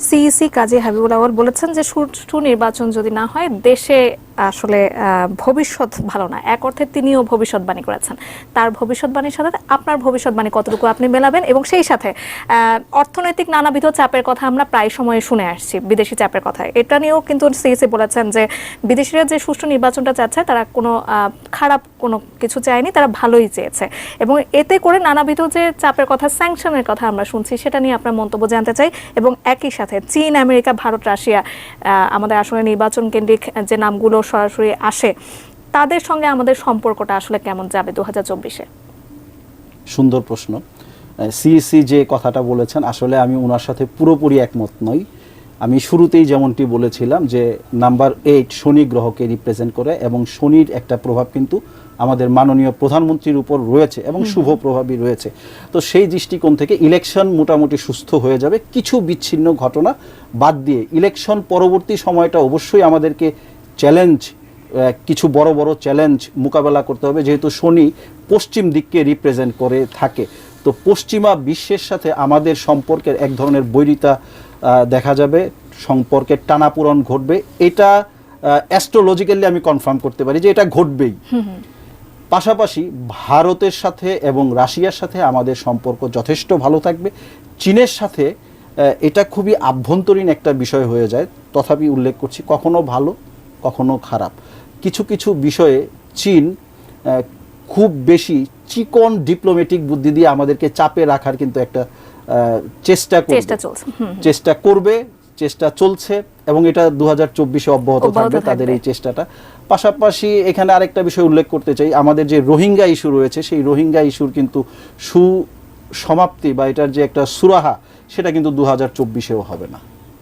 CEC কাজী হাবিবুল আওয়াল বলেছেন যে সুষ্ঠু নির্বাচন যদি না হয় দেশে আসলে ভবিষ্যৎ ভালো না। এক অর্থে তিনিও ভবিষ্যৎবাণী করেছেন। তার ভবিষ্যৎবাণীর সাথে আপনার ভবিষ্যৎবাণী কতটুকু আপনি মেলাবেন এবং সেই সাথে অর্থনৈতিক নানাবিধ চাপের কথা আমরা প্রায় সময়ে শুনে আসছি, বিদেশি চাপের কথা। এটা নিয়েও কিন্তু সিইসি বলেছেন যে, বিদেশিরা যে সুষ্ঠু নির্বাচনটা চাচ্ছে, তারা কোনো খারাপ কোনো কিছু চায়নি, তারা ভালোই চেয়েছে। এবং এতে করে নানাবিধ যে চাপের কথা স্যাংশনের কথা আমরা শুনছি, সেটা নিয়ে আপনার মন্তব্য জানতে চাই এবং একই সাথে চীন, আমেরিকা, ভারত, রাশিয়া আমাদের আসলে নির্বাচন কেন্দ্রিক যে নামগুলো সরাসরি আসে। তাদের সঙ্গে আমাদের সম্পর্কটা আসলে কেমন যাবে দু হাজার চব্বিশে? সুন্দর প্রশ্ন। সিইসি যে কথাটা বলেছেন আসলে আমি ওনার সাথে পুরোপুরি একমত নই। আমি শুরুতেই যেমনটি বলেছিলাম যে নাম্বার এইট শনি গ্রহকে রিপ্রেজেন্ট করে এবং শনির একটা প্রভাব কিন্তু আমাদের মাননীয় প্রধানমন্ত্রীর উপর রয়েছে এবং শুভ প্রভাবই রয়েছে। তো সেই দৃষ্টিকোণ থেকে ইলেকশন মোটামুটি সুস্থ হয়ে যাবে। কিছু বিচ্ছিন্ন ঘটনা বাদ দিয়ে ইলেকশন পরবর্তী সময়টা অবশ্যই আমাদেরকে চ্যালেঞ্জ কিছু বড় বড় চ্যালেঞ্জ মোকাবেলা করতে হবে যেহেতু শনি পশ্চিম দিককে রিপ্রেজেন্ট করে থাকে। তো পশ্চিমা বিশ্বের সাথে আমাদের সম্পর্কের এক ধরনের বৈরিতা দেখা যাবে সম্পর্কের টানাপূরণ ঘটবে। এটা অ্যাস্ট্রোলজিক্যালি আমি কনফার্ম করতে পারি যে এটা ঘটবেই। পাশাপাশি ভারতের সাথে এবং রাশিয়ার সাথে আমাদের সম্পর্ক যথেষ্ট ভালো থাকবে। চীনের সাথে এটা খুবই আভ্যন্তরীণ একটা বিষয় হয়ে যায়। তথাপি উল্লেখ করছি কখনো ভালো কখনো খারাপ। কিছু কিছু বিষয়ে চীন খুব বেশি চিকন ডিপ্লোম্যাটিক বুদ্ধি দিয়ে আমাদেরকে চাপে রাখার কিন্তু একটা চেষ্টা করবে। চেষ্টা চলছে চেষ্টা করবে চেষ্টা চলছে এবং এটা দু হাজার চব্বিশে অব্যাহত থাকবে তাদের এই চেষ্টাটা। পাশাপাশি এখানে আরেকটা বিষয় উল্লেখ করতে চাই আমাদের যে রোহিঙ্গা ইস্যু রয়েছে সেই রোহিঙ্গা ইস্যুর কিন্তু সুসমাপ্তি বা এটার যে একটা সুরাহা সেটা কিন্তু দু হাজার চব্বিশেও হবে না।